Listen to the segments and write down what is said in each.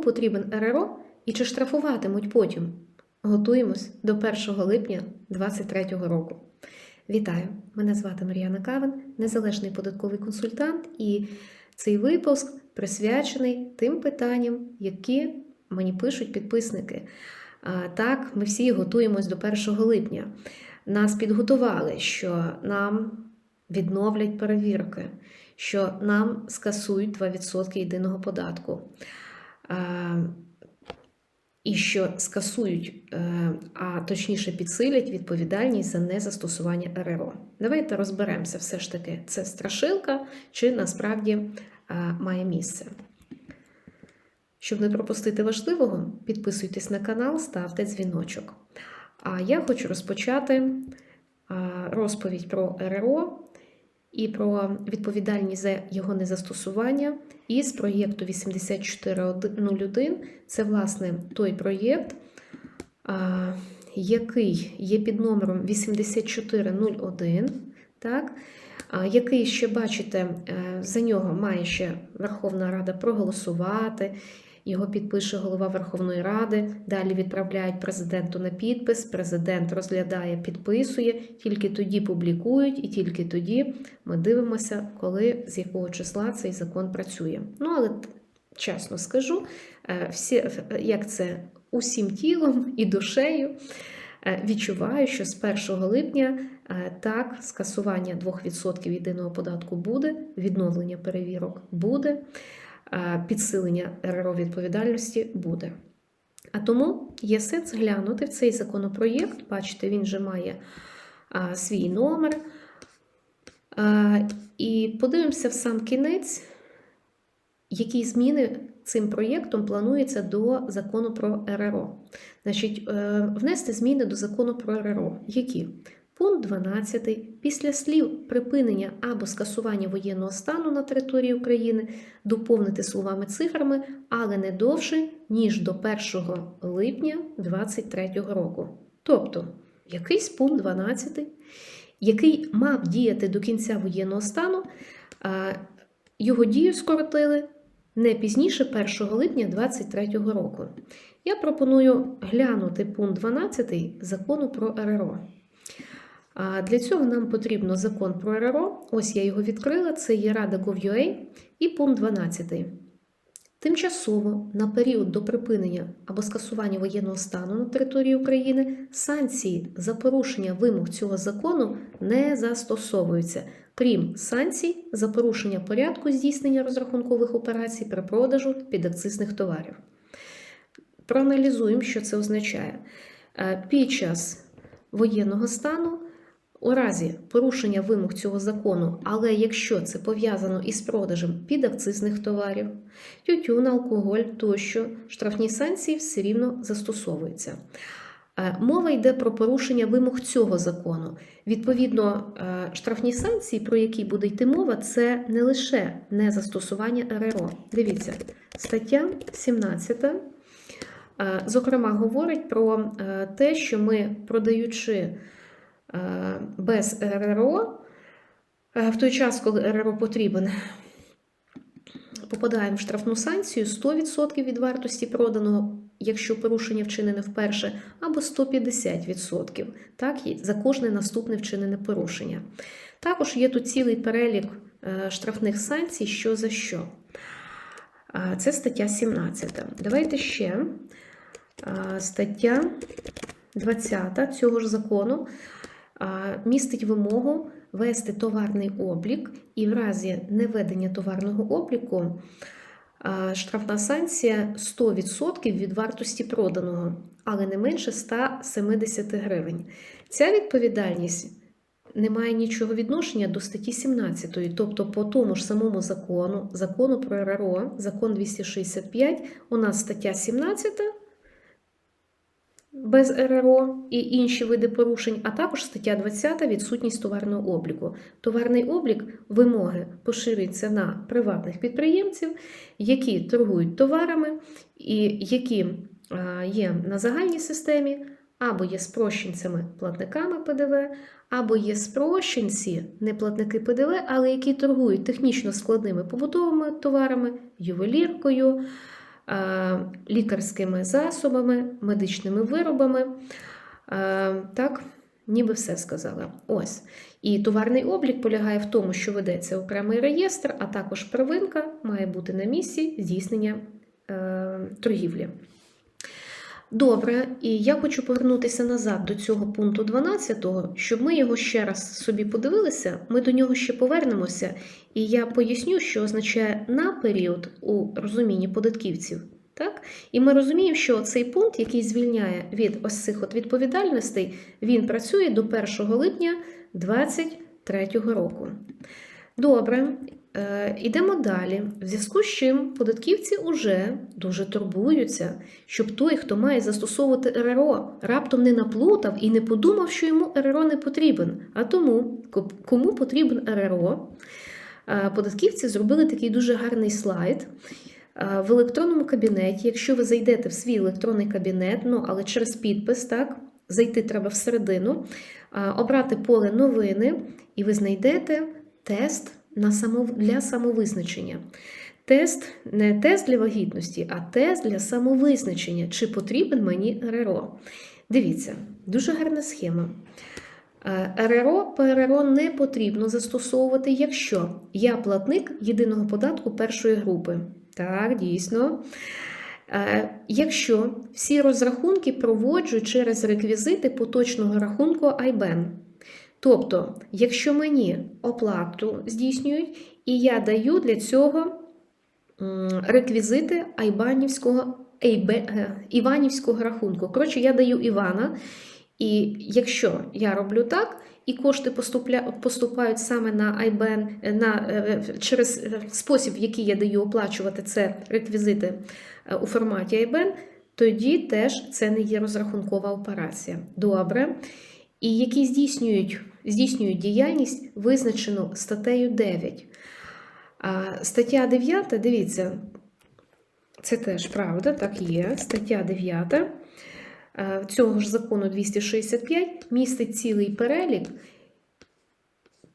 Потрібен РРО і чи штрафуватимуть потім? Готуємось до 1 липня 2023 року. Вітаю! Мене звати Мар'яна Кавин, незалежний податковий консультант, і цей випуск присвячений тим питанням, які мені пишуть підписники. Так, ми всі готуємось до 1 липня. Нас підготували, що нам відновлять перевірки, що нам скасують 2% єдиного податку. А, І що скасують, е, а точніше підсилять відповідальність за незастосування РРО. Давайте розберемося все ж таки, це страшилка чи насправді е, має місце. Щоб не пропустити важливого, підписуйтесь на канал, ставте дзвіночок. А я хочу розпочати е, розповідь про РРО і про відповідальність за його незастосування із проєкту 8401. Це, власне, той проєкт, який є під номером 8401, так, який ще, бачите, е, за нього має ще Верховна Рада проголосувати. Його підпише голова Верховної Ради. Далі відправляють президенту на підпис. Президент розглядає, підписує, тільки тоді публікують, і тільки тоді ми дивимося, коли з якого числа цей закон працює. Ну але чесно скажу, е, всі як це усім тілом і душею. е, Відчуваю, що з 1 липня е, так скасування 2% єдиного податку буде, відновлення перевірок буде е, підсилення РРО відповідальності буде. А тому є сенс глянути в цей законопроєкт. Бачите, він вже має а, свій номер. А, і подивимося в сам кінець, які зміни цим проєктом планується до закону про РРО. Значить, е, внести зміни до закону про РРО. Які? Пункт 12. Після слів припинення або скасування воєнного стану на території України доповнити словами цифрами, але не довше, ніж до 1 липня 2023 року. Тобто, якийсь пункт 12, який мав діяти до кінця воєнного стану, його дію скоротили не пізніше 1 липня 2023 року. Я пропоную глянути пункт 12 закону про РРО. Для цього нам потрібно закон про РРО. Ось я його відкрила. Це є Рада Gov.ua і пункт 12. Тимчасово на період до припинення або скасування воєнного стану на території України санкції за порушення вимог цього закону не застосовуються, крім санкцій за порушення порядку здійснення розрахункових операцій при продажу підакцизних товарів. Проаналізуємо, що це означає. Е, Під час воєнного стану у разі порушення вимог цього закону, але якщо це пов'язано із продажем підакцизних товарів, тютюн, алкоголь тощо, штрафні санкції все рівно застосовуються. Е, Мова йде про порушення вимог цього закону. Відповідно, е, штрафні санкції, про які буде йти мова, це не лише незастосування РРО. Дивіться, стаття 17. е, Зокрема, говорить про те, що ми, продаючи без РРО, е, в той час, коли РРО потрібен, попадаємо в штрафну санкцію 100% від вартості проданого, якщо порушення вчинене вперше, або 150%, так, за кожне наступне вчинене порушення. Також є тут цілий перелік е, штрафних санкцій, що за що. Е, Це стаття 17. Давайте ще е, стаття 20 цього ж закону е, містить вимогу вести товарний облік, і в разі неведення товарного обліку штрафна санкція 100% від вартості проданого, але не менше 170 гривень. Ця відповідальність не має нічого відношення до статті 17, тобто по тому ж самому закону, закону про РРО, закон 265, у нас стаття 17 без РРО і інші види порушень, а також стаття 20 відсутність товарного обліку. Товарний облік вимоги поширюється на приватних підприємців, які торгують товарами і які е, є на загальній системі, або є спрощенцями платниками ПДВ, або є спрощенці, не платники ПДВ, але які торгують технічно складними побутовими товарами, ювеліркою, лікарськими засобами, медичними виробами. Е, Так, ніби все сказала. Ось. І товарний облік полягає в тому, що ведеться окремий реєстр, а також первинка має бути на місці здійснення е, торгівлі. Добре, і я хочу повернутися назад до цього пункту 12, щоб ми його ще раз собі подивилися. Ми до нього ще повернемося, і я поясню, що означає на період у розумінні податківців. Так? І ми розуміємо, що цей пункт, який звільняє від ось цих от відповідальностей, він працює до 1 липня 2023 року. Добре, е, йдемо далі. В зв'язку з чим податківці вже дуже турбуються, щоб той, хто має застосовувати РРО, раптом не наплутав і не подумав, що йому РРО не потрібен. А тому, кому потрібен РРО, е, податківці зробили такий дуже гарний слайд. Е, В електронному кабінеті, якщо ви зайдете в свій електронний кабінет, ну але через підпис, так, зайти треба всередину, обрати поле новини, і ви знайдете тест на само, для самовизначення. Тест не тест для вагітності, а тест для самовизначення, чи потрібен мені РРО. Дивіться, дуже гарна схема. Е, РРО ПРРО не потрібно застосовувати, якщо я платник єдиного податку першої групи. Так, дійсно. Е, Якщо всі розрахунки проводжу через реквізити поточного рахунку IBAN. Тобто, якщо мені оплату здійснюють, і я даю для цього реквізити айбанівського, е, іванівського рахунку. Коротше, я даю Івана, і якщо я роблю так, і кошти поступають саме на IBAN, е, на, е, через спосіб, в який я даю оплачувати це реквізити у форматі IBAN, тоді теж це не є розрахункова операція. Добре. І які здійснюють, здійснюють діяльність, визначену статтею 9. А стаття 9, дивіться, це теж правда, так є. Стаття 9 е, цього ж закону 265 містить цілий перелік,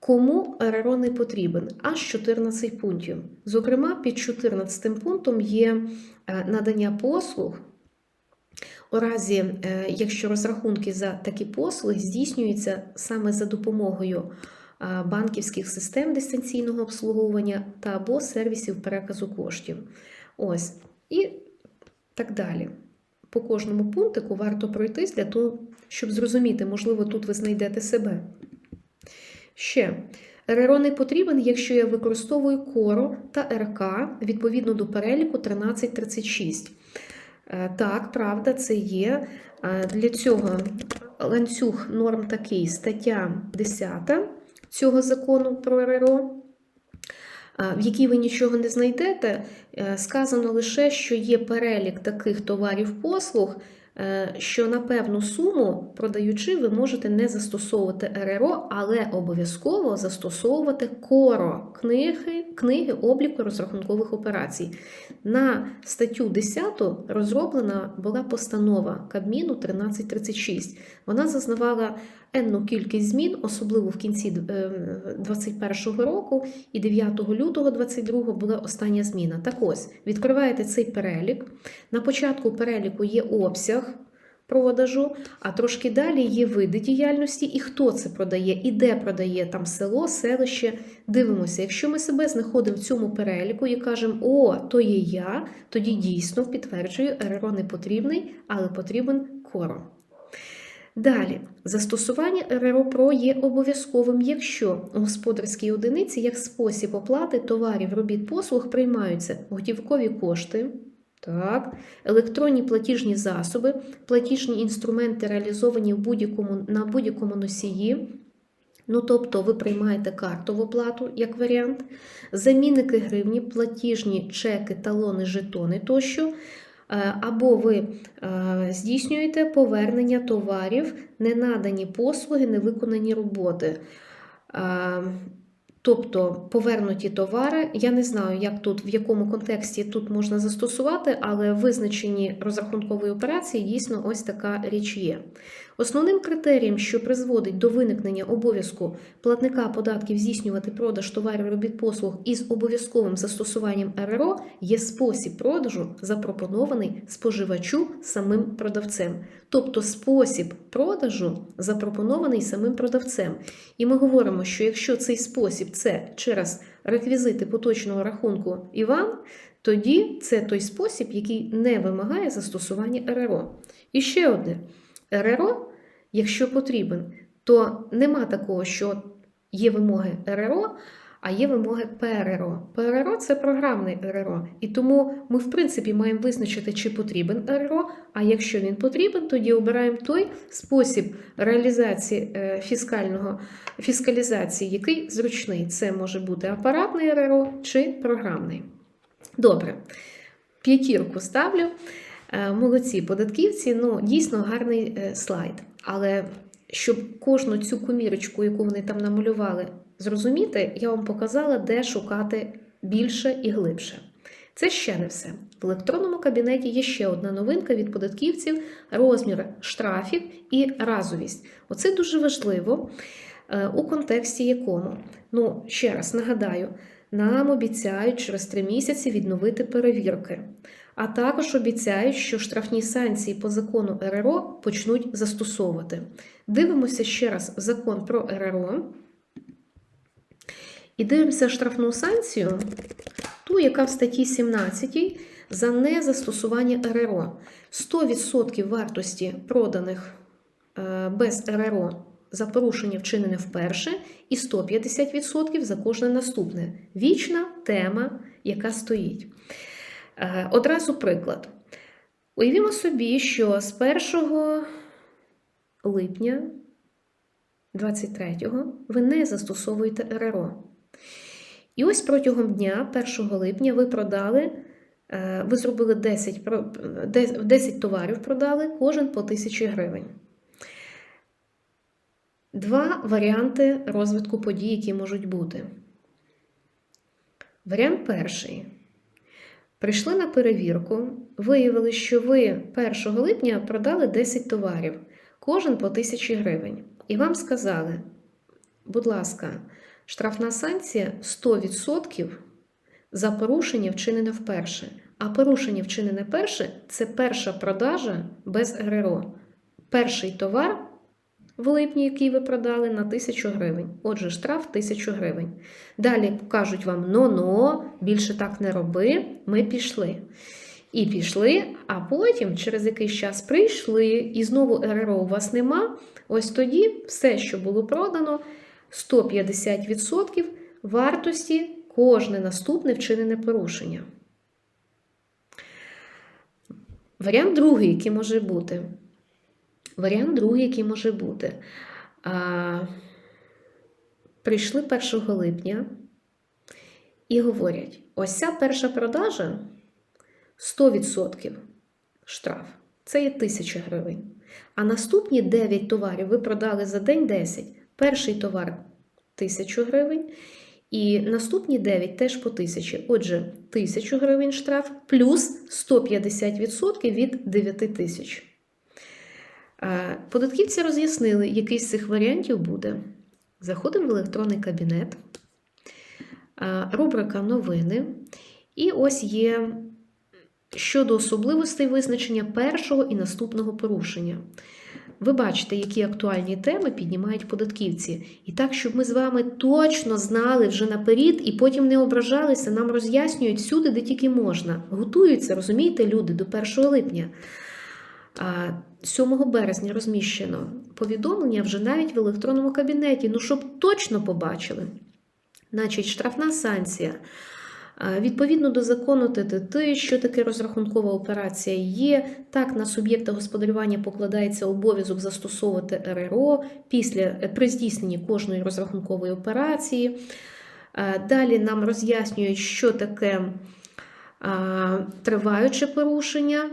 кому РРО не потрібен, аж 14 пунктів. Зокрема, під 14 пунктом є е, надання послуг. У разі, е, якщо розрахунки за такі послуги здійснюються саме за допомогою е, банківських систем дистанційного обслуговування та або сервісів переказу коштів. Ось. І так далі. По кожному пунктику варто пройтись для того, щоб зрозуміти, можливо, тут ви знайдете себе. Ще. РРО не потрібен, якщо я використовую КОРО та РК відповідно до переліку 1336. Е, Так, правда, це є. Е, Для цього ланцюг норм такий, стаття 10 цього закону про РРО, е, в якій ви нічого не знайдете, сказано лише, що є перелік таких товарів-послуг, е, що на певну суму, продаючи, ви можете не застосовувати РРО, але обов'язково застосовувати КОРО книги, книги обліку розрахункових операцій. На статтю 10 розроблена була постанова Кабміну 1336. Вона зазнавала енну кількість змін, особливо в кінці 2021 року, і 9 лютого 2022 була остання зміна. Так ось, відкриваєте цей перелік. На початку переліку є обсяг продажу, а трошки далі є види діяльності і хто це продає, і де продає там село, селище. Дивимося, якщо ми себе знаходимо в цьому переліку і кажемо, о, то є я, тоді дійсно підтверджую, РРО не потрібний, але потрібен коро. Далі, застосування РРО ПРО є обов'язковим, якщо у господарській одиниці як спосіб оплати товарів, робіт, послуг приймаються готівкові кошти, так, електронні платіжні засоби, платіжні інструменти реалізовані в будь-якому, на будь-якому носії. Ну, тобто ви приймаєте картову плату як варіант, замінники гривні, платіжні чеки, талони, жетони тощо. Е, Або ви е, здійснюєте повернення товарів, не надані послуги, невиконані роботи. Е, Тобто повернуті товари, я не знаю, як тут, в якому контексті тут можна застосувати, але визначені розрахункової операції дійсно ось така річ є. Основним критерієм, що призводить до виникнення обов'язку платника податків здійснювати продаж товарів робіт послуг із обов'язковим застосуванням РРО, є спосіб продажу, запропонований споживачу самим продавцем. Тобто спосіб продажу запропонований самим продавцем. І ми говоримо, що якщо цей спосіб це через реквізити поточного рахунку Іван, тоді це той спосіб, який не вимагає застосування РРО. І ще одне: РРО, якщо потрібен, то нема такого, що є вимоги РРО, а є вимоги ПРРО. ПРРО це програмний РРО. І тому ми, в принципі, маємо визначити, чи потрібен РРО, а якщо він потрібен, тоді обираємо той спосіб реалізації е, фіскального, фіскалізації, який зручний. Це може бути апаратний РРО чи програмний. Добре. П'ятірку ставлю. Е, Молодці податківці, ну дійсно гарний е, слайд. Але щоб кожну цю комірочку, яку вони там намалювали, зрозуміти, я вам показала, де шукати більше і глибше. Це ще не все. В електронному кабінеті є ще одна новинка від податківців: розмір штрафів і разовість. Оце дуже важливо е, у контексті якому. Ну, ще раз нагадаю, нам обіцяють через три місяці відновити перевірки. А також обіцяють, що штрафні санкції по закону РРО почнуть застосовувати. Дивимося ще раз закон про РРО. І дивимося штрафну санкцію, ту, яка в статті 17 за незастосування РРО. 100% вартості проданих е, без РРО за порушення вчинене вперше, і 150% за кожне наступне. Вічна тема, яка стоїть. Е, Одразу приклад. Уявімо собі, що з 1 липня 23-го ви не застосовуєте РРО. І ось протягом дня, 1 липня, ви продали, е, ви зробили 10, 10 товарів, продали, кожен по 1000 гривень. Два варіанти розвитку подій, які можуть бути. Варіант перший. Прийшли на перевірку, виявили, що ви 1 липня продали 10 товарів, кожен по 1000 гривень. І вам сказали, будь ласка, штрафна санкція 100% за порушення вчинене вперше. А порушення вчинене перше це перша продажа без РРО. Перший товар в липні, який ви продали, на 1000 гривень. Отже, штраф 1000 гривень. Далі кажуть вам: но-но, більше так не роби, ми пішли. І пішли, а потім через якийсь час прийшли, і знову РРО у вас нема. Ось тоді все, що було продано, 150% вартості кожне наступне вчинене порушення. Варіант другий, який може бути. Варіант другий, який може бути. А, прийшли 1 липня і говорять: ось ця перша продажа 100% штраф. Це є 1000 гривень. А наступні 9 товарів ви продали за день 10. Перший товар 1000 гривень. І наступні 9 теж по 1000. Отже, 1000 гривень штраф плюс 150% від 9 тисяч. Е, Податківці роз'яснили, який з цих варіантів буде. Заходимо в електронний кабінет, е, рубрика Новини. І ось є щодо особливостей визначення першого і наступного порушення. Ви бачите, які актуальні теми піднімають податківці. І так, щоб ми з вами точно знали вже наперед і потім не ображалися, нам роз'яснюють всюди, де тільки можна. Готуються, розумієте, люди до 1 липня. А 7 березня розміщено повідомлення вже навіть в електронному кабінеті, ну щоб точно побачили. Значить, штрафна санкція. Відповідно до закону ТТТ, що таке розрахункова операція є, так на суб'єкта господарювання покладається обов'язок застосовувати РРО після при здійсненні кожної розрахункової операції. Далі нам роз'яснюють, що таке триваюче порушення.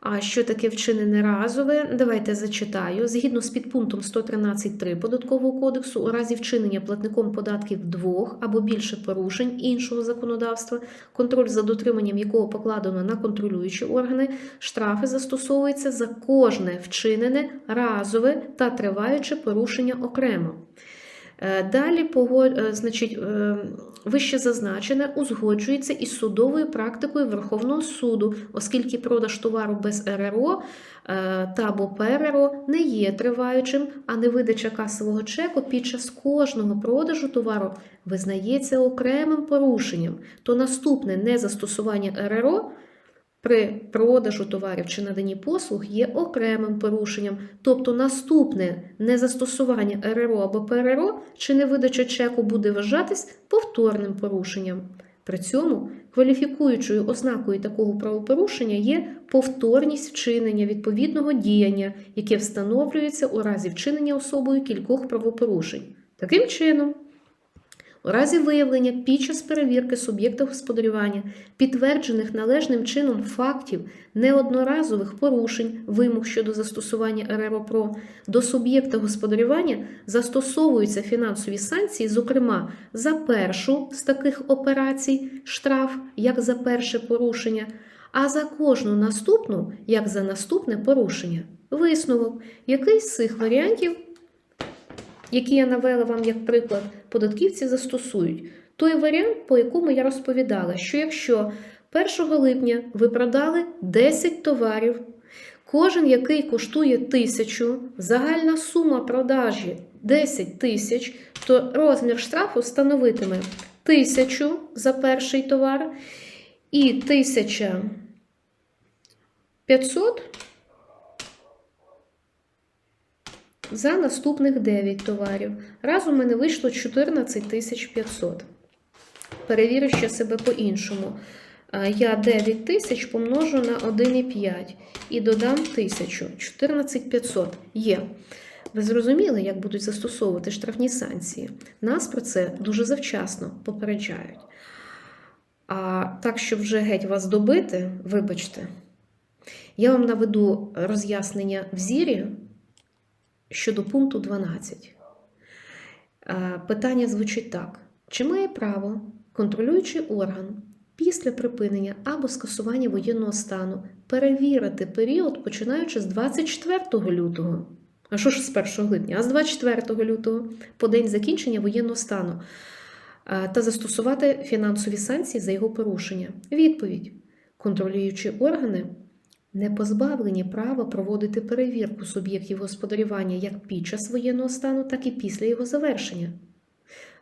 А що таке вчинене разове? Давайте зачитаю. Згідно з підпунктом 113.3 Податкового кодексу, у разі вчинення платником податків двох або більше порушень іншого законодавства, контроль за дотриманням якого покладено на контролюючі органи, штрафи застосовуються за кожне вчинене разове та триваюче порушення окремо. Е, Далі е, значить, е, вище зазначене узгоджується із судовою практикою Верховного суду, оскільки продаж товару без РРО та або ПРРО не є триваючим, а невидача касового чеку під час кожного продажу товару визнається окремим порушенням, то наступне незастосування РРО при продажу товарів чи наданні послуг є окремим порушенням, тобто наступне незастосування РРО або ПРРО чи невидача чеку буде вважатись повторним порушенням. При цьому кваліфікуючою ознакою такого правопорушення є повторність вчинення відповідного діяння, яке встановлюється у разі вчинення особою кількох правопорушень. Таким чином, у разі виявлення під час перевірки суб'єкта господарювання підтверджених належним чином фактів неодноразових порушень вимог щодо застосування РРОПРО до суб'єкта господарювання застосовуються фінансові санкції, зокрема за першу з таких операцій штраф як за перше порушення, а за кожну наступну як за наступне порушення. Висновок, який з цих варіантів які я навела вам як приклад, податківці застосують. Той варіант, по якому я розповідала, що якщо 1 липня ви продали 10 товарів, кожен який коштує тисячу, загальна сума продажі 10 тисяч, то розмір штрафу становитиме тисячу за перший товар і 1500 за наступних 9 товарів. Разом у мене вийшло 14 500. Перевірю ще себе по-іншому. Я 9 тисяч помножу на 1,5 і додам 1000. 14 500 є. Ви зрозуміли, як будуть застосовувати штрафні санкції? Нас про це дуже завчасно попереджають. А так, щоб вже геть вас добити, вибачте, я вам наведу роз'яснення в зірі щодо пункту 12. Е, Питання звучить так: чи має право контролюючий орган після припинення або скасування воєнного стану перевірити період, починаючи з 24 лютого? А що ж з 1 липня? А з 24 лютого по день закінчення воєнного стану е, та застосувати фінансові санкції за його порушення? Відповідь: контролюючі органи не позбавлені права проводити перевірку суб'єктів господарювання як під час воєнного стану, так і після його завершення.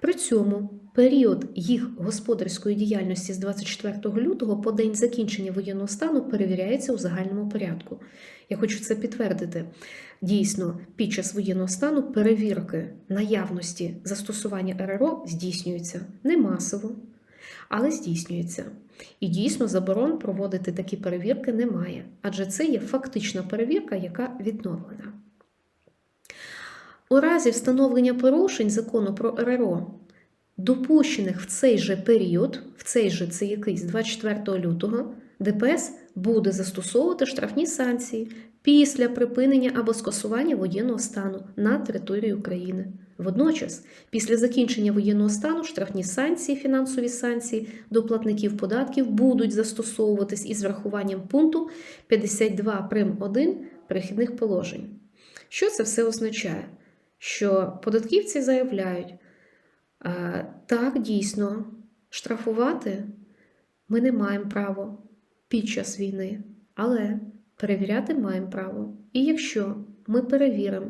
При цьому період їх господарської діяльності з 24 лютого по день закінчення воєнного стану перевіряється у загальному порядку. Я хочу це підтвердити. Дійсно, під час воєнного стану перевірки наявності застосування РРО здійснюються не масово, але здійснюється. І дійсно заборон проводити такі перевірки немає, адже це є фактична перевірка, яка відновлена. У разі встановлення порушень закону про РРО, допущених в цей же період, в цей же це якийсь 24 лютого, ДПС буде застосовувати штрафні санкції після припинення або скасування воєнного стану на території України. Водночас, після закінчення воєнного стану штрафні санкції, фінансові санкції до платників податків будуть застосовуватись із врахуванням пункту 52 прим 1 перехідних положень. Що це все означає? Що податківці заявляють, так, дійсно, штрафувати ми не маємо права під час війни, але перевіряти маємо право. І якщо ми перевіримо,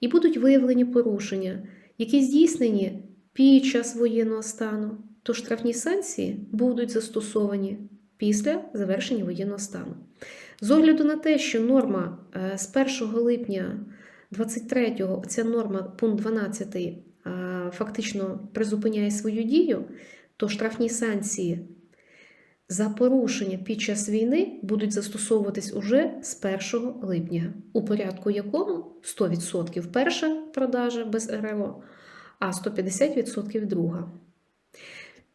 і будуть виявлені порушення, які здійснені під час воєнного стану, то штрафні санкції будуть застосовані після завершення воєнного стану. З огляду на те, що норма е, з 1 липня 23-го, ця норма, пункт 12, е, фактично призупиняє свою дію, то штрафні санкції за порушення під час війни будуть застосовуватись уже з 1 липня, у порядку якому 100% перша продажа без РРО, а 150% друга.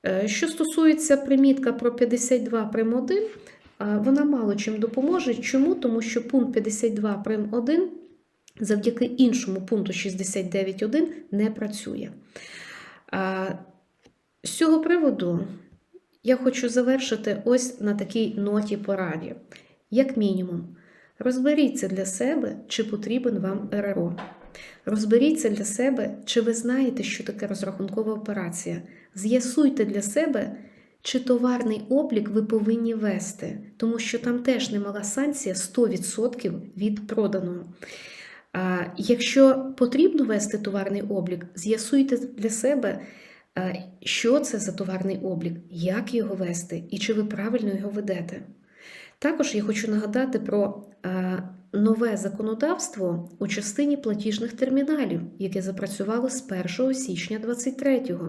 Е, Що стосується примітка про 52 прим. 1, вона мало чим допоможе. Чому? Тому що пункт 52 прим 1 завдяки іншому пункту 69.1 не працює. З цього приводу я хочу завершити ось на такій ноті пораді. Як мінімум, розберіться для себе, чи потрібен вам РРО. Розберіться для себе, чи ви знаєте, що таке розрахункова операція. З'ясуйте для себе, чи товарний облік ви повинні вести, тому що там теж немала санкція 100% від проданого. А якщо потрібно вести товарний облік, з'ясуйте для себе, що це за товарний облік, як його вести і чи ви правильно його ведете. Також я хочу нагадати про нове законодавство у частині платіжних терміналів, яке запрацювало з 1 січня 2023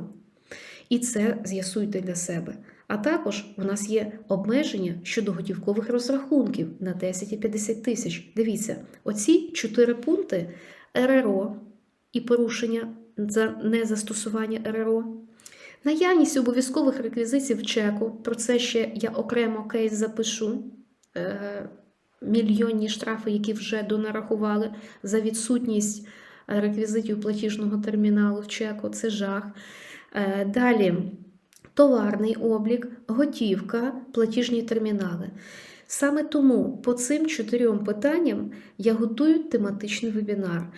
І це з'ясуйте для себе. А також у нас є обмеження щодо готівкових розрахунків на 10 і 50 тисяч. Дивіться, оці чотири пункти РРО і порушення за незастосування РРО. Наявність обов'язкових реквізитів чеку, про це ще я окремо кейс запишу. Е, Мільйонні штрафи, які вже донарахували за відсутність е, реквізитів платіжного терміналу в чеку, це жах. Е, Далі товарний облік, готівка, платіжні термінали. Саме тому по цим чотирьом питанням я готую тематичний вебінар,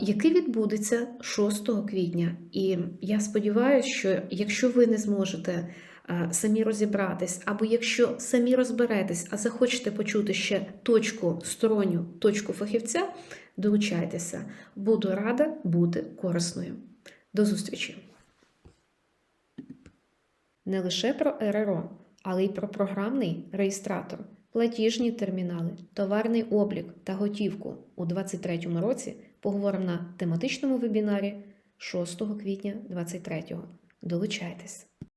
який відбудеться 6 квітня. І я сподіваюся, що якщо ви не зможете самі розібратись, або якщо самі розберетесь, а захочете почути ще точку сторонню, точку фахівця, долучайтеся. Буду рада бути корисною. До зустрічі! не лише про РРО, але й про програмний реєстратор, платіжні термінали, товарний облік та готівку у 2023 році поговоримо на тематичному вебінарі 6 квітня 2023. Долучайтесь!